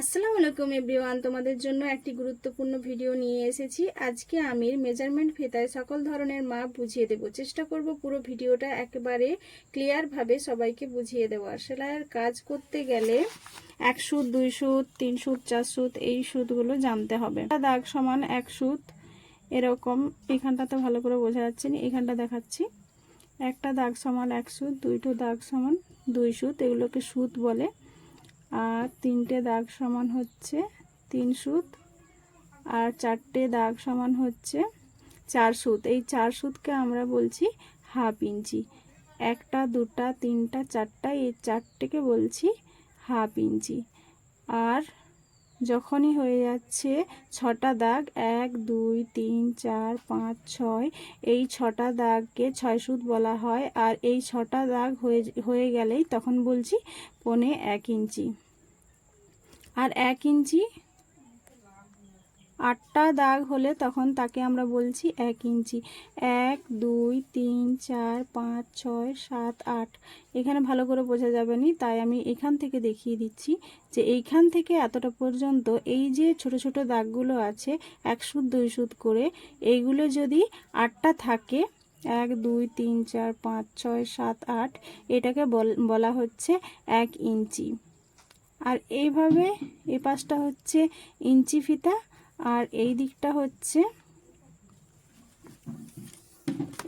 আসসালামু আলাইকুম এভরিওয়ান, তোমাদের জন্য একটি গুরুত্বপূর্ণ ভিডিও নিয়ে এসেছি। আজকে আমি মেজারমেন্ট ফিতায় সকল ধরনের মাপ বুঝিয়ে দেব। চেষ্টা করব পুরো ভিডিওটা একেবারে ক্লিয়ারভাবে সবাইকে বুঝিয়ে দেওয়া সেলাইয়ের কাজ করতে গেলে এক সুত, দুই সুত, তিন সুত, চার সুত, এই সুতগুলো জানতে হবে। দাগ সমান এক সুত, এরকম। এখানটাতে ভালো করে বোঝা যাচ্ছে না, এখানটা দেখাচ্ছি। একটা দাগ সমান এক সুত, দুইটো দাগ সমান দুই সুত, এগুলোকে সুত বলে। আর তিনটে দাগ সমান হচ্ছে তিন সুত, আর চারটে দাগ সমান হচ্ছে চার সুত। এই চার সুতকে আমরা বলছি হাফ ইঞ্চি। একটা, দুটা, তিনটা, চারটা, এই চারটেকে বলছি হাফ ইঞ্চি। আর যখনই হয়ে যাচ্ছে ছটা দাগ, এক, দুই, তিন, চার, পাঁচ, ছয়, এই ছটা দাগকে ছয় সুত বলা হয়। আর এই ছটা দাগ হয়ে হয়ে গেলেই তখন বলছি পনে এক ইঞ্চি। আর এক ইঞ্চি আটটা দাগ হলে তখন তাকে আমরা বলছি এক ইঞ্চি। এক, দুই, তিন, চার, পাঁচ, ছয়, সাত, আট। এখানে ভালো করে বোঝা যাবে না, তাই আমি এখান থেকে দেখিয়ে দিচ্ছি যে এইখান থেকে এতটা পর্যন্ত এই যে ছোট ছোট দাগগুলো আছে, এক সুদ দুই সুদ করে, এইগুলো যদি আটটা থাকে, এক, দুই, তিন, চার, পাঁচ, ছয়, সাত, আট, এটাকে বলা হচ্ছে এক ইঞ্চি। আর এইভাবে এ পাশটা হচ্ছে ইঞ্চি ফিতা আর এই দিকটা হচ্ছে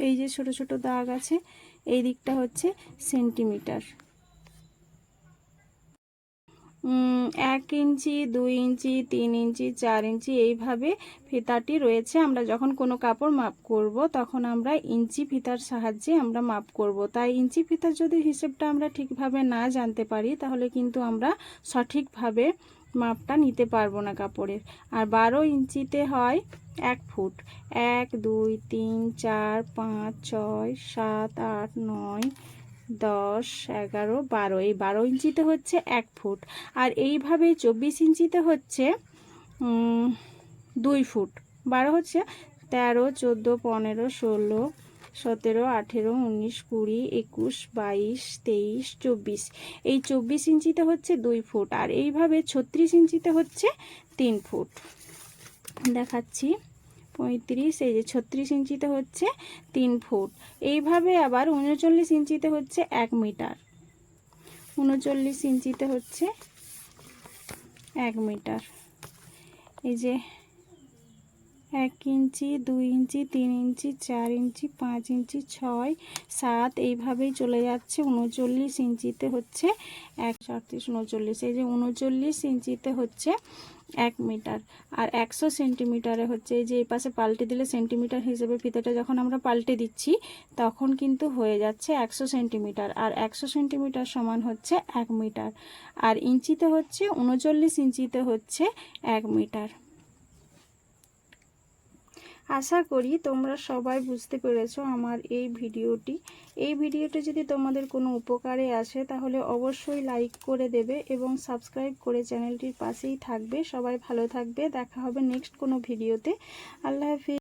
এই যে ছোট ছোট দাগ আছে, এই দিকটা হচ্ছে সেন্টিমিটার। এক ইঞ্চি, দুই ইঞ্চি, তিন ইঞ্চি, চার ইঞ্চি এইভাবে ফিতাটি রয়েছে। আমরা যখন কোনো কাপড় মাপ করব, তখন আমরা ইঞ্চি ফিতার সাহায্যে আমরা মাপ করব। তাই ইঞ্চি ফিতার যদি হিসেবটা আমরা ঠিকভাবে না জানতে পারি, তাহলে কিন্তু আমরা সঠিকভাবে মাপটা নিতে পারব না কাপড়ের। আর বারো ইঞ্চিতে হয় এক ফুট। এক, দুই, তিন, চার, পাঁচ, ছয়, সাত, আট, নয়, দশ, এগারো, বারো। এই বারো ইঞ্চিতে হচ্ছে এক ফুট। আর এইভাবে চব্বিশ ইঞ্চিতে হচ্ছে দুই ফুট। বারো হচ্ছে তেরো, চোদ্দ, পনেরো, ষোলো সতেরো, আঠেরো, উনিশ, কুড়ি, একুশ, বাইশ, তেইশ, চব্বিশ। এই চব্বিশ ইঞ্চিতে হচ্ছে দুই ফুট আর এইভাবে ছত্রিশ ইঞ্চিতে হচ্ছে তিন ফুট। দেখাচ্ছি। পঁয়ত্রিশ, এই যে ছত্রিশ ইঞ্চিতে হচ্ছে তিন ফুট। এইভাবে আবার উনচল্লিশ ইঞ্চিতে হচ্ছে এক মিটার। উনচল্লিশ ইঞ্চিতে হচ্ছে এক মিটার। এই যে এক ইঞ্চি, দুই ইঞ্চি, তিন ইঞ্চি, চার ইঞ্চি, পাঁচ ইঞ্চি, ছয়, সাত, এইভাবেই চলে যাচ্ছে। উনচল্লিশ ইঞ্চিতে হচ্ছে এক আটত্রিশ উনচল্লিশ। এই যে উনচল্লিশ ইঞ্চিতে হচ্ছে এক মিটার। আর একশো সেন্টিমিটারে হচ্ছে এই যে এই পাশে পাল্টে দিলে সেন্টিমিটার হিসেবে ফিতেটা যখন আমরা পাল্টে দিচ্ছি, তখন কিন্তু হয়ে যাচ্ছে একশো সেন্টিমিটার। আর একশো সেন্টিমিটার সমান হচ্ছে এক মিটার। আর ইঞ্চিতে হচ্ছে, উনচল্লিশ ইঞ্চিতে হচ্ছে এক মিটার। আশা করি তোমরা সবাই বুঝতে পেরেছ আমার এই ভিডিওটি। এই ভিডিওটি যদি তোমাদের কোনো উপকারে আসে, তাহলে অবশ্যই লাইক করে দেবে এবং সাবস্ক্রাইব করে চ্যানেলটির পাশেই থাকবে। সবাই ভালো থাকবে। দেখা হবে নেক্সট কোনো ভিডিওতে। আল্লাহ হাফিজ।